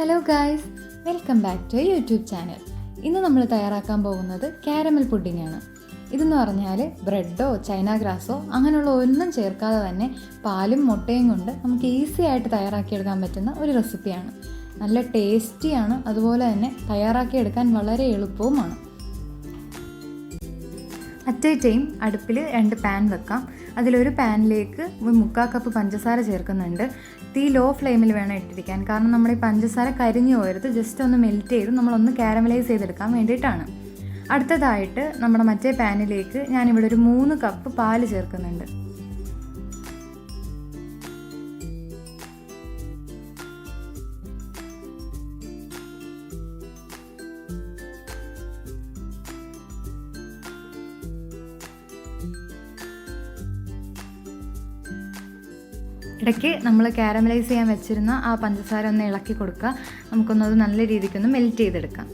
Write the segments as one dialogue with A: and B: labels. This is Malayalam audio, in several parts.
A: Hello guys welcome back to YouTube channel ഇന്ന് നമ്മൾ തയ്യാറാക്കാൻ പോകുന്നത് കാരമൽ പുഡിംഗ് ആണ്. ഇതെന്ന് പറഞ്ഞാൽ ബ്രെഡോ ചൈന ഗ്രാസോ അങ്ങനെയുള്ള ഒന്നും ചേർക്കാതെ തന്നെ പാലും മുട്ടയും കൊണ്ട് നമുക്ക് ഈസി ആയിട്ട് തയ്യാറാക്കിയെടുക്കാൻ പറ്റുന്ന ഒരു റെസിപ്പിയാണ് നല്ല ടേസ്റ്റിയാണ് അതുപോലെ തന്നെ തയ്യാറാക്കിയെടുക്കാൻ വളരെ എളുപ്പവുമാണ്. അറ്റ് ടൈം അടുപ്പിൽ രണ്ട് പാൻ വെക്കാം. അതിലൊരു പാനിലേക്ക് മുക്കാൽ കപ്പ് പഞ്ചസാര ചേർക്കുന്നുണ്ട്. തീ ലോ ഫ്ലെയിമിൽ വേണം ഇട്ടിരിക്കാൻ. കാരണം നമ്മൾ ഈ പഞ്ചസാര കരിഞ്ഞു പോയത് ജസ്റ്റ് ഒന്ന് മെൽറ്റ് ചെയ്ത് നമ്മളൊന്ന് കാരമലൈസ് ചെയ്തെടുക്കാൻ വേണ്ടിയിട്ടാണ്. അടുത്തതായിട്ട് നമ്മുടെ മറ്റേ പാനിലേക്ക് ഞാനിവിടെ ഒരു മൂന്ന് കപ്പ് പാൽ ചേർക്കുന്നുണ്ട്. ഇടയ്ക്ക് നമ്മൾ കാരമലൈസ് ചെയ്യാൻ വെച്ചിരുന്ന ആ പഞ്ചസാര ഒന്ന് ഇളക്കി കൊടുക്കുക. നമുക്കൊന്നത് നല്ല രീതിക്കൊന്ന് മെൽറ്റ് ചെയ്തെടുക്കാം.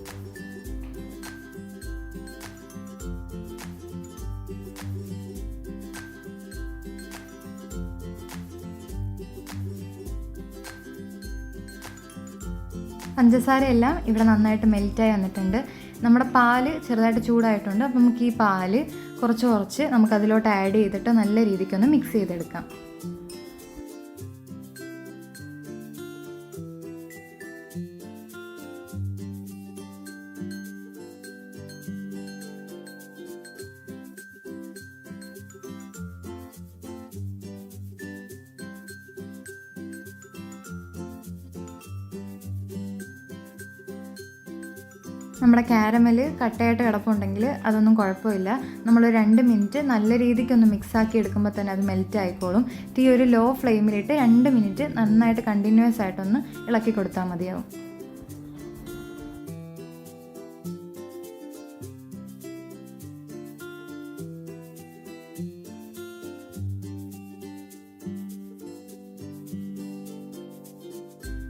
A: പഞ്ചസാരയെല്ലാം ഇവിടെ നന്നായിട്ട് മെൽറ്റായി വന്നിട്ടുണ്ട്. നമ്മുടെ പാൽ ചെറുതായിട്ട് ചൂടായിട്ടുണ്ട്. അപ്പം നമുക്ക് ഈ പാൽ കുറച്ച് കുറച്ച് നമുക്ക് അതിലോട്ട് ആഡ് ചെയ്തിട്ട് നല്ല രീതിക്കൊന്ന് മിക്സ് ചെയ്തെടുക്കാം. നമ്മുടെ കാരമൽ കട്ടയായിട്ട് കിടപ്പുണ്ടെങ്കിൽ അതൊന്നും കുഴപ്പമില്ല. നമ്മൾ രണ്ട് മിനിറ്റ് നല്ല രീതിക്കൊന്ന് മിക്സാക്കി എടുക്കുമ്പോൾ തന്നെ അത് മെൽറ്റ് ആയിക്കോളും. തീ ഒരു ലോ ഫ്ലെയിമിലിട്ട് രണ്ട് മിനിറ്റ് നന്നായിട്ട് കണ്ടിന്യൂസ് ആയിട്ടൊന്ന് ഇളക്കി കൊടുത്താൽ മതിയാവും.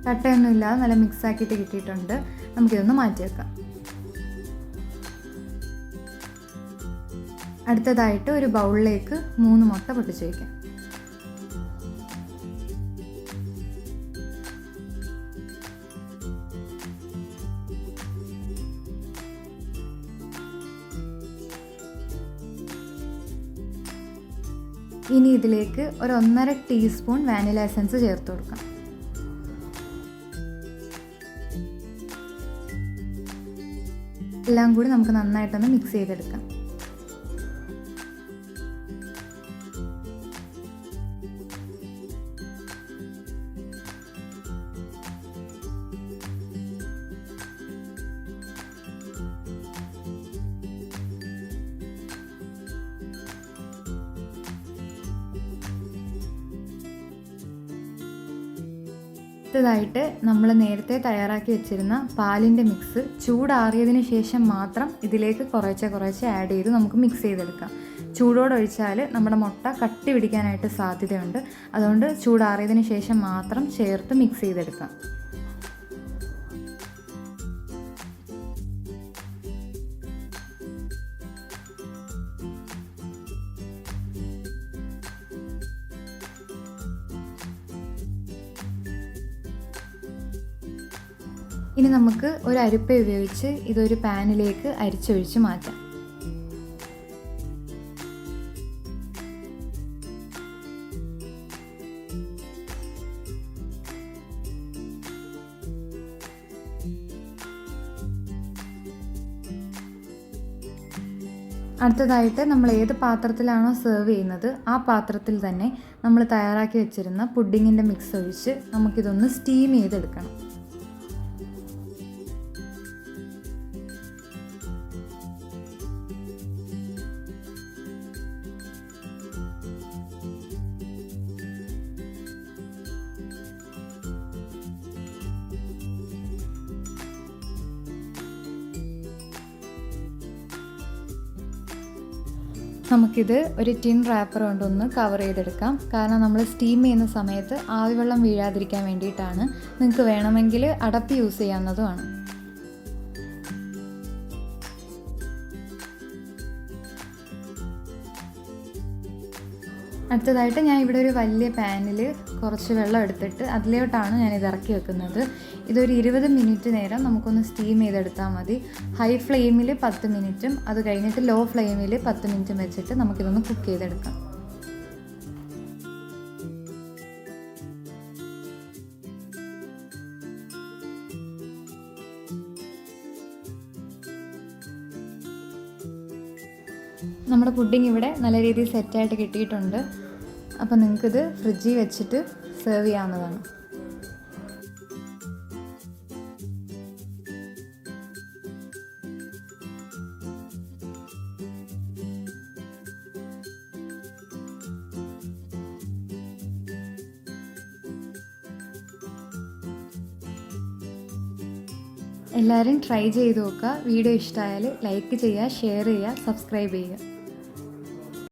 A: കട്ടയൊന്നും ഇല്ലാതെ നല്ല മിക്സാക്കിയിട്ട് കിട്ടിയിട്ടുണ്ട്. നമുക്കിതൊന്ന് മാറ്റി വെക്കാം അടുത്തതായിട്ട് ഒരു ബൗളിലേക്ക് മൂന്ന് മുട്ട പൊട്ടിച്ച് വയ്ക്കാം. ഇനി ഇതിലേക്ക് ഒരു ഒന്നര ടീസ്പൂൺ വാനില എസൻസ് ചേർത്ത് കൊടുക്കാം. എല്ലാം കൂടി നമുക്ക് നന്നായിട്ടൊന്ന് മിക്സ് ചെയ്തെടുക്കാം. അടുത്തതായിട്ട് നമ്മൾ നേരത്തെ തയ്യാറാക്കി വെച്ചിരുന്ന പാലിന്റെ മിക്സ് ചൂടാറിയതിന് ശേഷം മാത്രം ഇതിലേക്ക് കുറേശ്ശെ കുറേശ്ശെ ആഡ് ചെയ്ത് നമുക്ക് മിക്സ് ചെയ്തെടുക്കാം. ചൂടോടൊഴിച്ചാൽ നമ്മുടെ മുട്ട കട്ടി പിടിക്കാനായിട്ട് സാധ്യതയുണ്ട്. അതുകൊണ്ട് ചൂടാറിയതിന് ശേഷം മാത്രം ചേർത്ത് മിക്സ് ചെയ്തെടുക്കാം. ഇനി നമുക്ക് ഒരു അരിപ്പ ഉപയോഗിച്ച് ഇതൊരു പാനിലേക്ക് അരിച്ചൊഴിച്ച് മാറ്റാം. അടുത്തതായിട്ട് നമ്മൾ ഏത് പാത്രത്തിലാണോ സെർവ് ചെയ്യുന്നത് ആ പാത്രത്തിൽ തന്നെ നമ്മൾ തയ്യാറാക്കി വെച്ചിരുന്ന പുഡിങ്ങിന്റെ മിക്സ് ഒഴിച്ച് നമുക്കിതൊന്ന് സ്റ്റീം ചെയ്തെടുക്കണം. നമുക്കിത് ഒരു ടിൻ റാപ്പർ കൊണ്ടൊന്ന് കവർ ചെയ്തെടുക്കാം. കാരണം നമ്മൾ സ്റ്റീം ചെയ്യുന്ന സമയത്ത് ആവി വെള്ളം വീഴാതിരിക്കാൻ വേണ്ടിയിട്ടാണ്. നിങ്ങൾക്ക് വേണമെങ്കിൽ അടപ്പ് യൂസ് ചെയ്യാവുന്നതുമാണ്. അടുത്തതായിട്ട് ഞാൻ ഇവിടെ ഒരു വലിയ പാനിൽ കുറച്ച് വെള്ളം എടുത്തിട്ട് അതിലോട്ടാണ് ഞാൻ ഇത് ഇറക്കി വെക്കുന്നത്. ഇതൊരു ഇരുപത് മിനിറ്റ് നേരം നമുക്കൊന്ന് സ്റ്റീം ചെയ്തെടുത്താൽ മതി. ഹൈ ഫ്ലെയിമിൽ പത്ത് മിനിറ്റും അത് കഴിഞ്ഞിട്ട് ലോ ഫ്ലെയിമിൽ പത്ത് മിനിറ്റും വെച്ചിട്ട് നമുക്കിതൊന്ന് കുക്ക് ചെയ്തെടുക്കാം. നമ്മുടെ പുഡിംഗ് ഇവിടെ നല്ല രീതിയിൽ സെറ്റായിട്ട് കിട്ടിയിട്ടുണ്ട്. അപ്പോൾ നിങ്ങൾക്കിത് ഫ്രിഡ്ജിൽ വെച്ചിട്ട് സെർവ് ചെയ്യാവുന്നതാണ്. എല്ലാവരും ട്രൈ ചെയ്ത് നോക്കുക. വീഡിയോ ഇഷ്ടമായാൽ ലൈക്ക് ചെയ്യുക ഷെയർ ചെയ്യുക സബ്സ്ക്രൈബ് ചെയ്യുക.